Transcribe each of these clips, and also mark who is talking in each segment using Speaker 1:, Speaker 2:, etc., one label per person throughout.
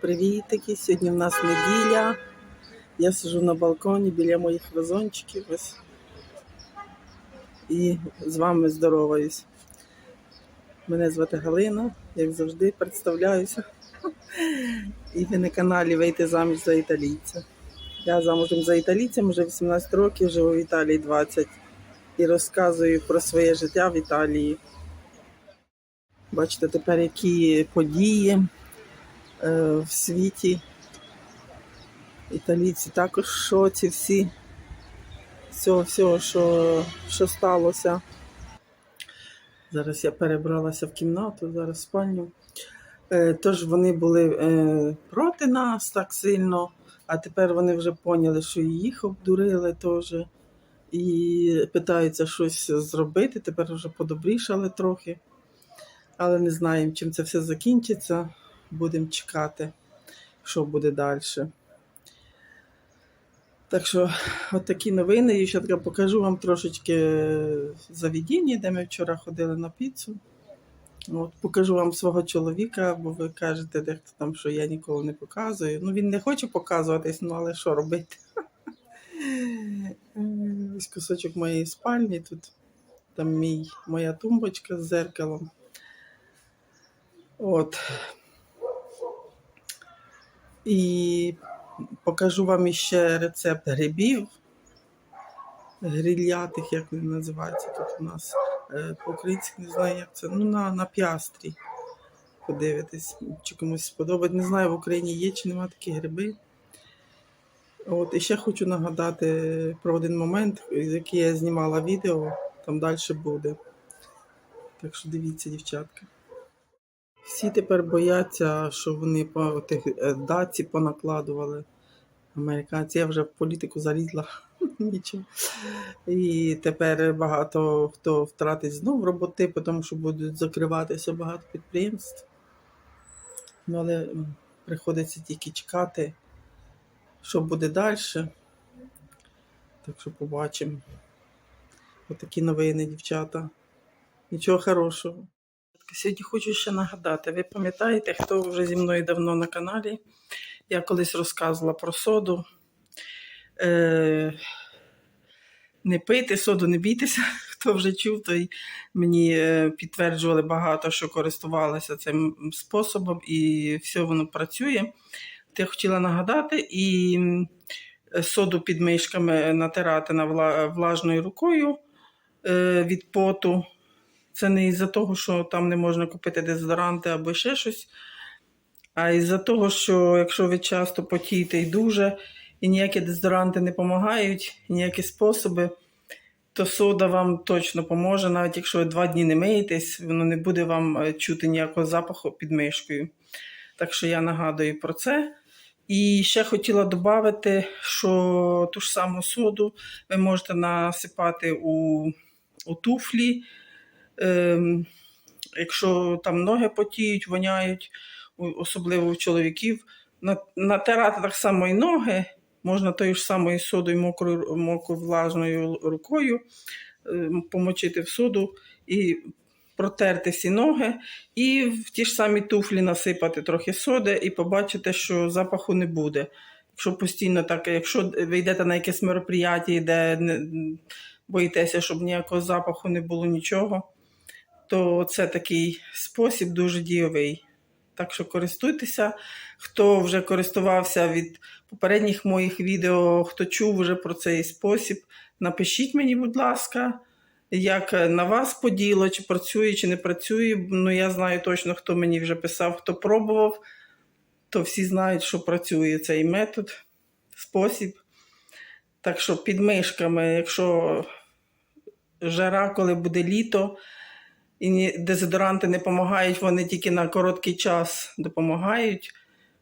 Speaker 1: Привітики! Сьогодні в нас неділя. Я сижу на балконі біля моїх вазончиків. Ось. І з вами здороваюсь. Мене звати Галина, як завжди, представляюся. І ви на каналі Вийти заміж за італійця. Я замужем за італійцем вже 18 років, живу в Італії 20 і розказую про своє життя в Італії. Бачите, тепер які події в світі. Італійці також в шоці всі з цього всього, що, що сталося. Зараз я перебралася в кімнату, зараз в спальню. Е, Тож вони були е, проти нас так сильно, а тепер вони вже поняли, що їх обдурили теж. І питаються щось зробити. Тепер вже подобрішали трохи. Але не знаємо, чим це все закінчиться. Будемо чекати, що буде далі. Так що, от такі новини. Дівчатка, покажу вам трошечки заведення, де ми вчора ходили на піцу. От, покажу вам свого чоловіка, бо ви кажете, дехто там, що я ніколи не показую. Ну, він не хоче показуватись, ну але що робити? Ось кусочок моєї спальні тут. Там мій, моя тумбочка з зеркалом. От. І покажу вам ще рецепт грибів. Грильятих, як вони називаються тут у нас. Е, По-українськи не знаю, як це. Ну, на, на п'ястрі. Подивитись, чи комусь сподобається. Не знаю, в Україні є чи нема такі гриби. От, і ще хочу нагадати про один момент, з який я знімала відео, там далі буде. Так що дивіться, дівчатка. Всі тепер бояться, що вони по тих е, даці понакладували. Американці, я вже в політику залізла. Нічого. І тепер багато хто втратить знов роботи, тому що будуть закриватися багато підприємств. Ну, але приходиться тільки чекати, що буде далі. Так що побачимо. Отакі новини, дівчата. Нічого хорошого. Сьогодні хочу ще нагадати, ви пам'ятаєте, хто вже зі мною давно на каналі? Я колись розказувала про соду. Е, не пити, соду не бійтеся. Хто вже чув, той мені е, підтверджували багато, що користувалися цим способом, і все воно працює. От Я хотіла нагадати і соду під мишками натирати на влажною рукою е, від поту. Це не із-за того, що там не можна купити дезодоранти або ще щось, а із-за того, що якщо ви часто потієте і дуже, і ніякі дезодоранти не допомагають, ніякі способи, то сода вам точно поможе, навіть якщо ви два дні не миєтесь, воно не буде вам е, чути ніякого запаху під мишкою. Так що я нагадую про це. І ще хотіла додати, що ту ж саму соду ви можете насипати у, у туфлі. Ем, якщо там ноги потіють, воняють, особливо у чоловіків, натирати так само і ноги, можна тою ж самою содою мокрою, мокрою влажною рукою ем, помочити в соду і протерти всі ноги, і в ті ж самі туфлі насипати трохи соди, і побачите, що запаху не буде. Якщо постійно так, якщо ви йдете на якесь мероприятие, де не боїтеся, щоб ніякого запаху не було нічого, то це такий спосіб дуже дійовий. Так що користуйтеся. Хто вже користувався від попередніх моїх відео, хто чув вже про цей спосіб, напишіть мені, будь ласка, як на вас поділо, чи працює, чи не працює. Ну, я знаю точно, хто мені вже писав, хто пробував, то всі знають, що працює цей метод, спосіб. Так що під мишками, якщо жара, коли буде літо, і дезодоранти не допомагають, вони тільки на короткий час допомагають.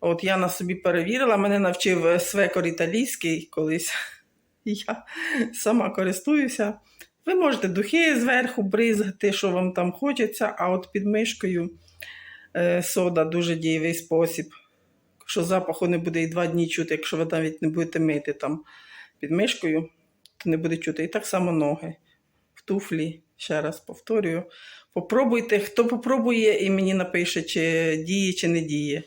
Speaker 1: От я на собі перевірила, мене навчив е, свекор італійський колись. Я сама користуюся. Ви можете духи зверху бризгати, що вам там хочеться, а от під мишкою е, сода дуже дієвий спосіб. Що запаху не буде і два дні чути, якщо ви навіть не будете мити там під мишкою, то не буде чути. І так само ноги в туфлі. Ще раз повторюю. Попробуйте, хто попробує і мені напише, чи діє, чи не діє.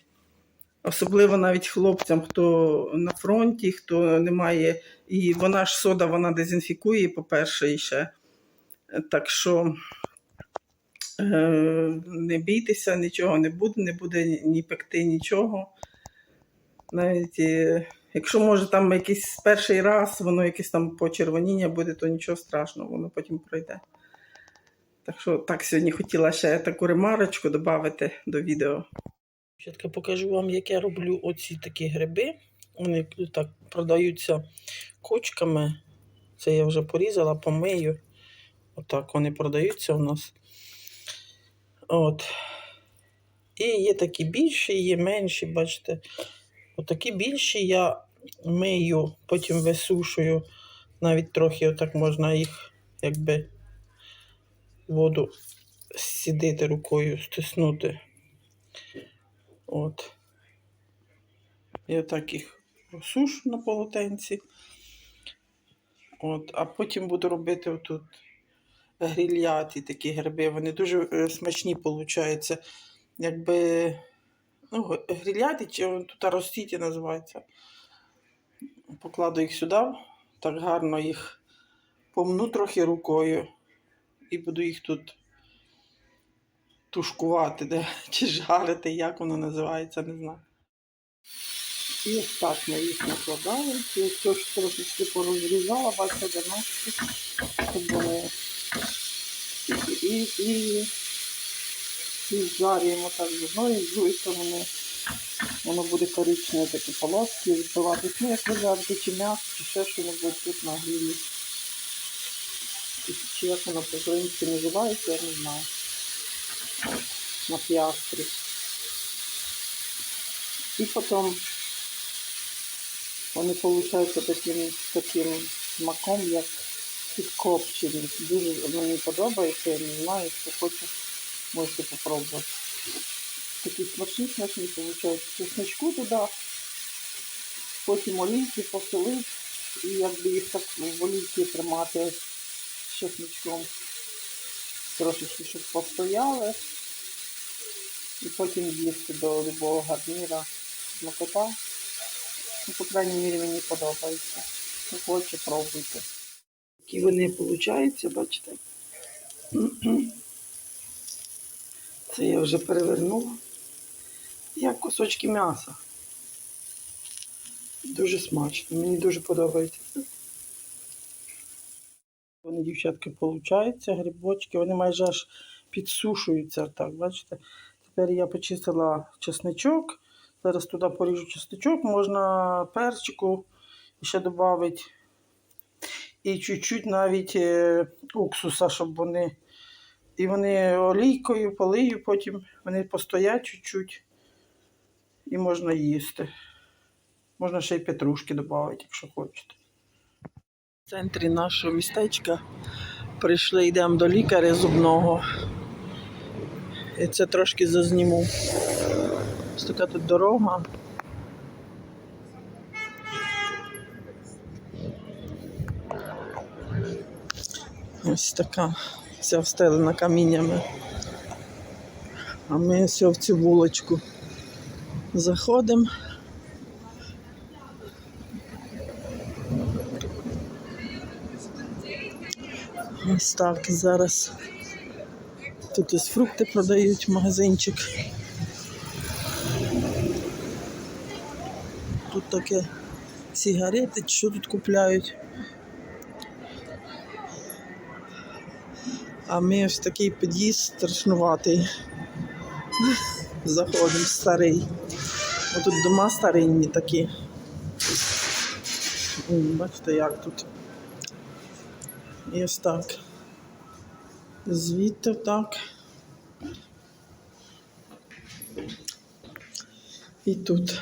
Speaker 1: Особливо навіть хлопцям, хто на фронті, хто не має. І вона ж сода, вона дезінфікує, по-перше, і ще. Так що е, не бійтеся, нічого не буде, не буде ні пекти, нічого. Навіть е, якщо може там якийсь перший раз, воно якесь там почервоніння буде, то нічого страшного, воно потім пройде. Так що так сьогодні хотіла ще таку ремарочку додати до відео. Ще покажу вам, як я роблю оці такі гриби. Вони так продаються кучками. Це я вже порізала, помию. Отак вони продаються у нас. От. І є такі більші, є менші, бачите. Отакі більші я мию, потім висушую. Навіть трохи отак можна їх, якби воду сідити рукою, стиснути. От. Я так їх просушу на полотенці. От, а потім буду робити отут грильяті такі гриби. Вони дуже е, смачні получаються. Якби ну, г- грильяті, чи тут ростіті називається. Покладу їх сюди, так гарно їх помну трохи рукою і буду їх тут тушкувати, де, чи жарити, як воно називається, не знаю. І ось так ми їх накладали. Я теж трошечки порозрізала, бачите, щоб вони і, і, і, і жарюємо так з одної, з другої сторони. Воно буде коричневе такі полоски відбиватись. Ну, як ви жарите, чи м'ясо, чи ще що-небудь тут на грилі. Чи як воно по-українськи називається, я не знаю. На піастрі. І потім вони получаються таким, таким смаком, як підкопчені. Дуже мені подобається, я не знаю, хто хоче, можете попробувати. Такі смачні, смачні получаються. Чесночку туди, потім олійки посолити, і якби їх так в олійці тримати з чесночком. Трошечки, щоб постояли. І потім їсти до любого гарніра смакота. Ну, по крайній мірі, мені подобається. Хто хоче, пробуйте. Які вони получаються, бачите? Це я вже перевернула. Як кусочки м'яса. Дуже смачно, мені дуже подобається. Вони, дівчатки, получаються, грибочки, вони майже аж підсушуються. Так, бачите? Тепер я почистила чесничок. Зараз туди поріжу чесничок, можна перчику ще додати. І чуть-чуть навіть е, уксуса, щоб вони. І вони олійкою полию, потім вони постоять чуть-чуть. І можна їсти. Можна ще й петрушки додати, якщо хочете. Центрі нашого містечка прийшли, йдемо до лікаря зубного. І це трошки зазніму. Ось така тут дорога. Ось така вся встелена каміннями. А ми ось в цю вулочку заходимо. Ось зараз. Тут ось фрукти продають магазинчик. Тут таке сигарети, що тут купляють. А ми ось такий під'їзд страшнуватий. Заходимо старий. Тут дома старинні такі. Бачите, як тут. І ось так. Звідти так. І тут.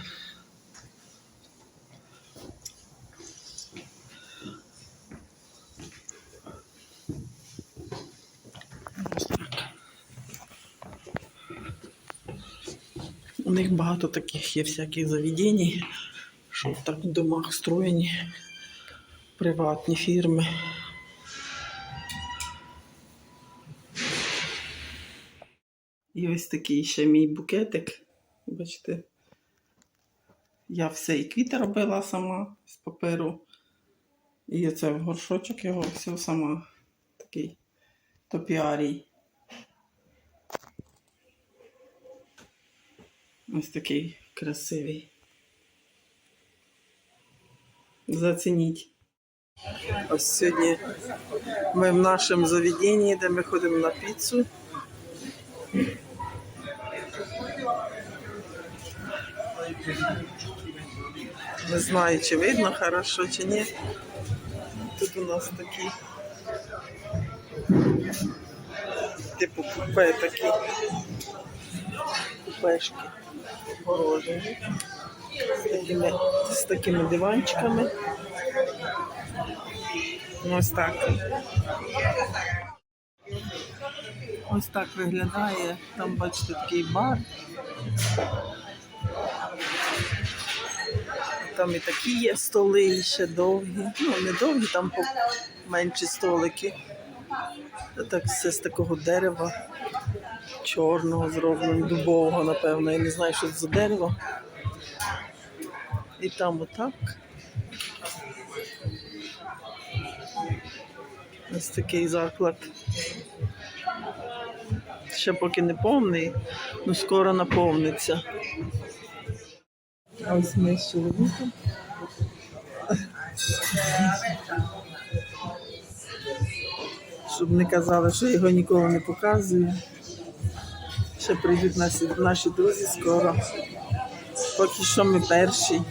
Speaker 1: У них багато таких є всяких заведень, що так в домах встроєні приватні фірми. І ось такий ще мій букетик. Бачите, Я все і квіти робила сама з паперу. І оце горшочок його все сама. Такий топіарій. Ось такий красивий. Зацініть. Ось сьогодні ми в нашому заведенні, де ми ходимо на піцу. Не знаю, чи видно хорошо, чи ні. Тут у нас такі типу купе такі купешки огорожені з такими, з такими диванчиками. Ось так. Ось так виглядає. Там, бачите, такий бар. Там і такі є столи, ще довгі. Ну, не довгі, там менші столики. Так все з такого дерева. Чорного зроблено, дубового, напевно. Я не знаю, що це за дерево. І там отак. Ось такий заклад. Ще поки не повний, ну скоро наповниться. А ось ми з чоловіком. Щоб не казали, що його ніколи не показую. Ще прийдуть наші, наші друзі скоро. Поки що ми перші.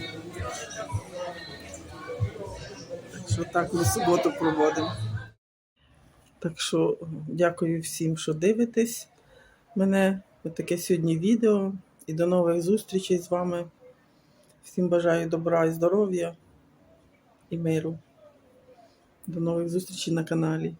Speaker 1: Так що так ми суботу проводимо. Так що дякую всім, що дивитесь мене. Таке сьогодні відео. І до нових зустрічей з вами. Всім бажаю добра і здоров'я і миру. До нових зустрічей на каналі.